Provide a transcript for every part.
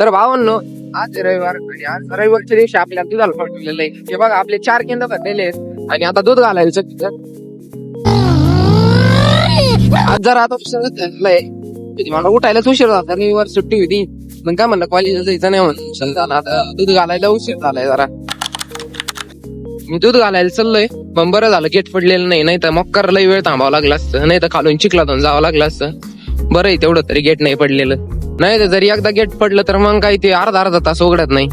तर भावांनो आज रविवार आणि आज रविवारच्या दिवशी आपल्याला दुधाला ठेवलेलं आहे. हे बघा आपले चार केंद्र भरलेले आहेत आणि आता दूध घालायचं तिथं. आज जरा आता उशीर मला उठायलाच उशीर झाला. रविवार सुट्टी होती. मग काय म्हणलं कॉलेजला जायचं नाही म्हणून. चल आता दूध घालायला उशीर झालाय जरा. मी दूध घालायला चाललोय. पण बरं झालं गेट पडलेलं नाही. नाही तर मग लई वेळ थांबावं लागला असतं. नाही तर खालून चिखलातून जावं लागलं असतं. बरं आहे तेवढं तरी गेट नाही पडलेलं. नाही तर जरी एकदा गेट पडलं तर मग काही ते अर्धा अर्धा तास उघडत नाही.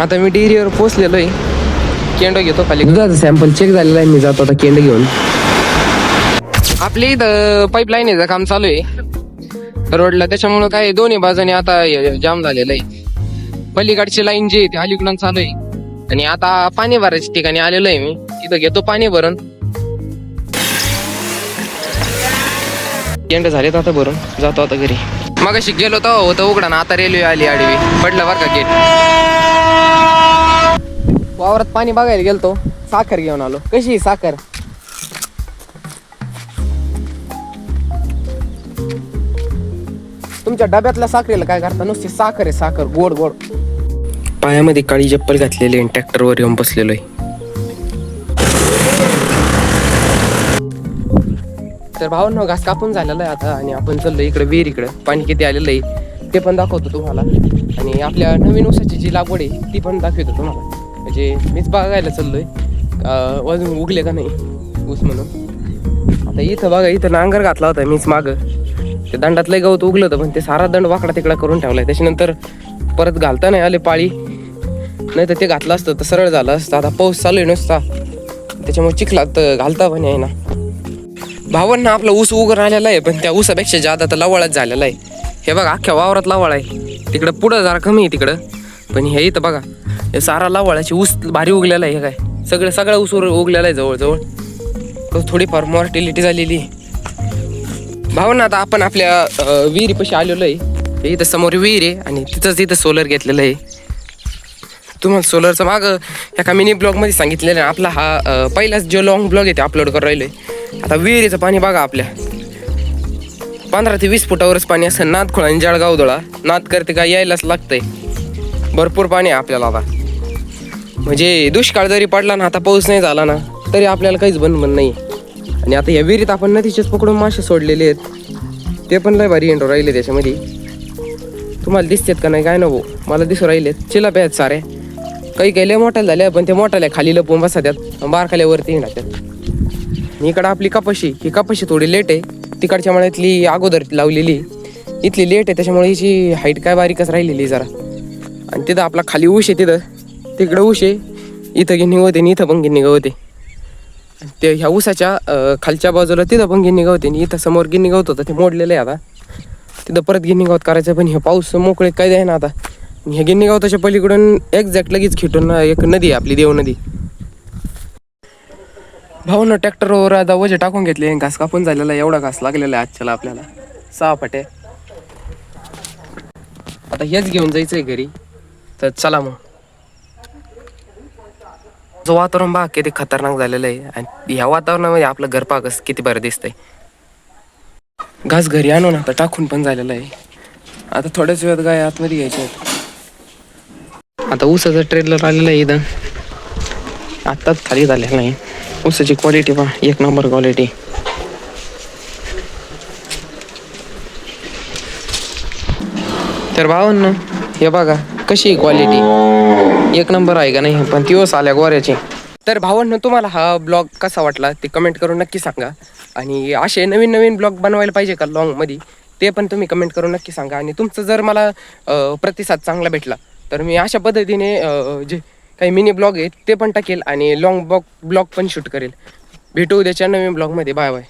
आता मी डेअरीवर पोहोचलेलो आहे केंड घेतो खाली. दुधाचं सॅम्पल चेक झालेला आहे मी जातो आता केंड घेऊन. आपली इथं पाईपलाईन आहे काम चालू आहे. रोडला त्याच्यामुळं काय दोन्ही बाजूने आता जाम झालेलं आहे. पलीकडची लाईन जी आहे ती अलीकडून चालू आहे. आणि आता पाणी भरायच्या ठिकाणी आलेलो आहे मी. तिथं घेतो पाणी भरून. एंड झालेत आता भरून. जातो आता घरी. मग अशी गेलो हो, तर होतं उघडा ना आता रेल्वे आली आडवी. पडलं बरं का गेट वावरात पाणी बघायला गेलतो. साखर घेऊन आलो. कशी साखर? तुमच्या डब्यातल्या साखरेला काय करता? नुसती साखर आहे साखर. गोड गोड. पायामध्ये काळी चप्पल घातलेली आणि ट्रॅक्टरवर येऊन बसलेलो आहे. तर भावांनो घास कापून झालेला आहे आता आणि आपण चाललो इकडे विहीर इकडे. पाणी किती आलेलं आहे ते पण दाखवतो तुम्हाला. आणि आपल्या नवीन ऊसाची जी लागवड आहे ती पण दाखवतो तुम्हाला. म्हणजे मीच बघायला चाललो आहे अजून उगले का नाही ऊस म्हणून. आता इथं बघा इथं नांगर घातला होता मीच माग. ते दंडातलं गवत उगलं होतं पण ते सारा दंड वाकडा तिकडा करून ठेवलाय. त्याच्यानंतर परत घालता नाही आले पाळी. नाही तर ते घातलं असतं तर सरळ झालं असतं. आता पाऊस चालू आहे नुसता. त्याच्यामुळे चिखलात घालता पण आहे ना भावांना आपला ऊस उग राहिलेला आहे पण त्या ऊसापेक्षा जादा तर लवळच झालेला आहे. हे बघा अख्ख्या वावरात लवळ आहे. तिकडं पुढं जरा कमी आहे तिकडं. पण हे इथं बघा हे सारा लवळाची ऊस भारी उगलेला आहे हे काय? सगळं सगळं ऊस उर- उगलेला आहे जवळजवळ. थोडीफार मॉर्टिलिटी झालेली आहे. भावना आता आपण आपल्या विहिरीपाशी आलेलो आहे. हे इथं समोर विहीर आहे आणि तिथंच इथं सोलर घेतलेलं आहे. तुम्हाला सोलरचं माग एका मिनी ब्लॉगमध्ये सांगितलेलं आहे आपला हा पहिलाच जो लॉंग ब्लॉग आहे ते अपलोड करून आहे आता विहिरीचं पाणी बघा आपल्या. पंधरा ते वीस फुटावरच पाणी असं नादखोळा आणि जळगाव दोळा नाद करते का यायलाच लागतंय. भरपूर पाणी आहे आपल्याला आता. म्हणजे दुष्काळ जरी पडला ना आता पाऊस नाही झाला ना तरी आपल्याला काहीच बनबन नाही. आणि आता या विहिरीत आपण नदीचेच पकडून मासे सोडलेले आहेत. ते पण लय भारी एंडो राहिले त्याच्यामध्ये. तुम्हाला दिसतेत का नाही काय नको मला दिसू राहिलेत. चिलाप्या आहेत सारे काही काही लय मोठ्या झाल्या पण ते मोठ्याला खाली लपून बसा त्यात. बारखाल्यावरती येणार त्यात. इकडं आपली कपाशी. ही कपाशी थोडी लेट आहे. तिकडच्या मळ्यातली अगोदर लावलेली. इथली लेट आहे त्याच्यामुळे हिची हाईट काय बारीकच राहिलेली जरा. आणि तिथं आपला खाली ऊस आहे तिथं. तिकडं ऊस आहे. इथं गिन्नी होते आणि इथं पण गिन्नी गवते ते ह्या ऊसाच्या खालच्या बाजूला तिथं पण गिन्नी गवते आणि इथं समोर गिन्नी गवत होतं ते मोडलेलं आहे आता. तिथं परत गिन्नी गवत करायचं पण हे पाऊस मोकळे काय आहे ना आता ह्या गिन्नी गवताच्या पलीकडून एक्झॅक्ट लगेच खिटून ना एक नदी आहे आपली देव नदी भाऊनं ट्रॅक्टरवर आता वजे टाकून घेतले. घास कापून झालेला आहे, एवढा घास लागलेला आहे आजच्याला आपल्याला. सहा फटे. आता हेच घेऊन जायचंय घरी. तर चला मग. जो वातावरण बा किती खतरनाक झालेलं आहे. आणि ह्या वातावरणामध्ये आपलं घर पहा किती बरं दिसतंय. घास घरी आणून आता टाकून पण झालेलं आहे. आता थोड्याच वेळात गाय आतमध्ये घ्यायचे आता ऊसाचा ट्रेलर आलेलं आहे इथं. आत्ताच खाली झालेला नाही ऊसाची क्वालिटी पहा एक नंबर क्वालिटी तर भावांनो हे बघा कशी क्वालिटी एक नंबर आहे का नाही पण दिवस आल्या गोऱ्याची तर भावांनो तुम्हाला हा ब्लॉग कसा वाटला ते कमेंट करून नक्की सांगा आणि असे नवीन नवीन ब्लॉग बनवायला पाहिजे का लॉंगमध्ये ते पण तुम्ही कमेंट करून नक्की सांगा आणि तुमचं जर मला प्रतिसाद चांगला भेटला तर मी अशा पद्धतीने जे काही मिनी ब्लॉग आहेत ते पण टाकेल आणि लॉंग ब्लॉग ब्लॉग पण शूट करेल. भेटू उद्याच्या नवीन ब्लॉगमध्ये बाय बाय